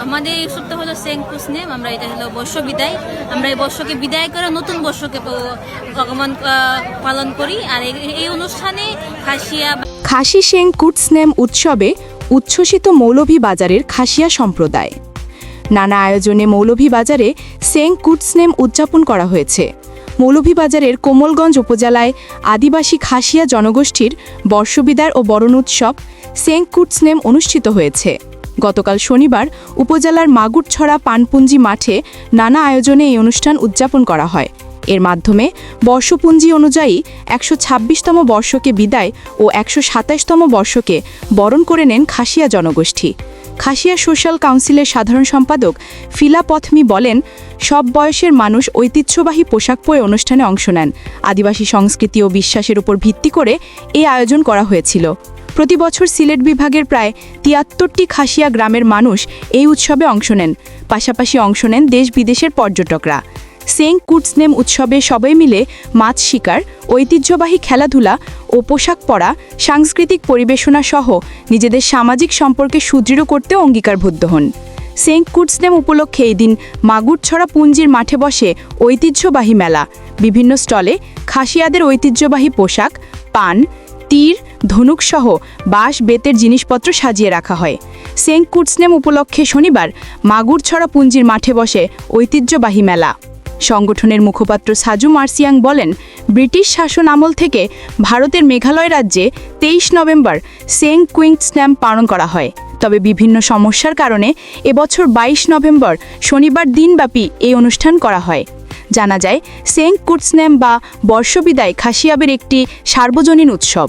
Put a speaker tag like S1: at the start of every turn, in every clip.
S1: আমাদের এই উৎসবটা হলো সেঙ্কুস নেম, আমরা এটা হলো বর্ষ বিদায়। আমরা এই বর্ষকে বিদায় করে নতুন বর্ষকে ভগবান পালন করি। আর এই- এই অনুষ্ঠানে খাসিয়া
S2: খাসি সেং কুটসনেম উৎসবে উচ্ছ্বসিত মৌলভী বাজারের খাসিয়া সম্প্রদায়। নানা আয়োজনে মৌলভী বাজারে সেং কুটসনেম উদযাপন করা হয়েছে। মৌলভীবাজারের কোমলগঞ্জ উপজেলায় আদিবাসী খাসিয়া জনগোষ্ঠীর বর্ষবিদার ও বরণ উৎসব সেং কুটসনেম অনুষ্ঠিত হয়েছে। গতকাল শনিবার উপজেলার মাগুরছড়া পানপুঞ্জি মাঠে নানা আয়োজনে এই অনুষ্ঠান উদযাপন করা হয়। এর মাধ্যমে বর্ষপুঞ্জি অনুযায়ী একশো ছাব্বিশতম বর্ষকে বিদায় ও একশো সাতাশতম বর্ষকে বরণ করে নেন খাসিয়া জনগোষ্ঠী। খাসিয়া সোশ্যাল কাউন্সিলের সাধারণ সম্পাদক ফিলা পথমি বলেন, সব বয়সের মানুষ ঐতিহ্যবাহী পোশাক পরে অনুষ্ঠানে অংশ নেন। আদিবাসী সংস্কৃতি ও বিশ্বাসের উপর ভিত্তি করে এই আয়োজন করা হয়েছিল। প্রতি বছর সিলেট বিভাগের প্রায় তিয়াত্তরটি খাসিয়া গ্রামের মানুষ এই উৎসবে অংশ নেন। পাশাপাশি অংশ নেন দেশ বিদেশের পর্যটকরা। সেং কুটসনেম উৎসবে সবাই মিলে মাছ শিকার, ঐতিহ্যবাহী খেলাধুলা ও পোশাক পরা, সাংস্কৃতিক পরিবেশনা সহ নিজেদের সামাজিক সম্পর্কে সুদৃঢ় করতে অঙ্গীকারবদ্ধ হন। সেং কুটসনেম উপলক্ষে এই দিন মাগুরছড়া পুঞ্জির মাঠে বসে ঐতিহ্যবাহী মেলা, বিভিন্ন স্টলে খাসিয়াদের ঐতিহ্যবাহী পোশাক, পান, তীর ধনুকসহ বাঁশ, বেতের জিনিসপত্র সাজিয়ে রাখা হয়। সেং কুটসনেম উপলক্ষে শনিবার মাগুরছড়া পুঞ্জির মাঠে বসে ঐতিহ্যবাহী মেলা। সংগঠনের মুখপাত্র সাজু মার্সিয়াং বলেন, ব্রিটিশ শাসন আমল থেকে ভারতের মেঘালয় রাজ্যে তেইশ নভেম্বর সেং কুইংস স্ন্যাম পালন করা হয়। তবে বিভিন্ন সমস্যার কারণে এবছর বাইশ নভেম্বর শনিবার দিনব্যাপী এই অনুষ্ঠান করা হয়। জানা যায় সেং কুটসন্যাম বা বর্ষবিদায় খাসিয়াবের একটি সার্বজনীন উৎসব।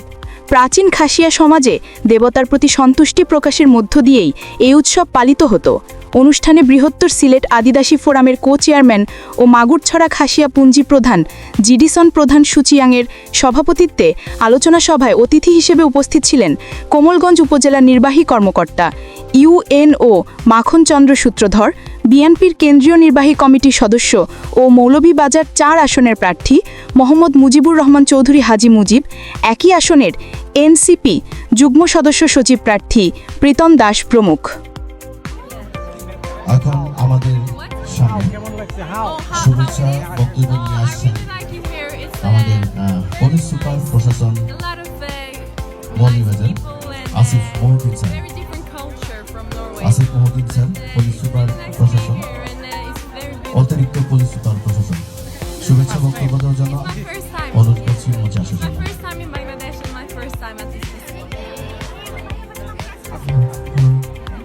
S2: প্রাচীন খাসিয়া সমাজে দেবতার প্রতি সন্তুষ্টি প্রকাশের মধ্য দিয়েই এই উৎসব পালিত হতো। অনুষ্ঠানে বৃহত্তর সিলেট আদিবাসী ফোরামের কো চেয়ারম্যান ও মাগুরছড়া খাসিয়া পুঞ্জি প্রধান জিডিসন প্রধান সুচিয়াংয়ের সভাপতিত্বে আলোচনা সভায় অতিথি হিসেবে উপস্থিত ছিলেন কোমলগঞ্জ উপজেলা নির্বাহী কর্মকর্তা ইউএনও মাখনচন্দ্র সূত্রধর বিএনপির কেন্দ্রীয় নির্বাহী কমিটির সদস্য ও মৌলভীবাজার চার আসনের প্রার্থী মোহাম্মদ মুজিবুর রহমান চৌধুরী হাজি মুজিব, একই আসনের এনসিপি যুগ্ম সদস্য সচিব প্রার্থী প্রীতম দাস প্রমুখ।
S3: আমাদের প্রশাসন Asif Asif Mohiddin sir police super প্রশাসন অতিরিক্ত পুলিশ সুপার প্রশাসন শুভেচ্ছা বক্তব্য দেওয়ার জন্য অনুরোধ করছি মঞ্চে আসার জন্য.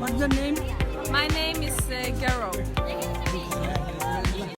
S4: What's your name?
S5: My name is uh, Garo.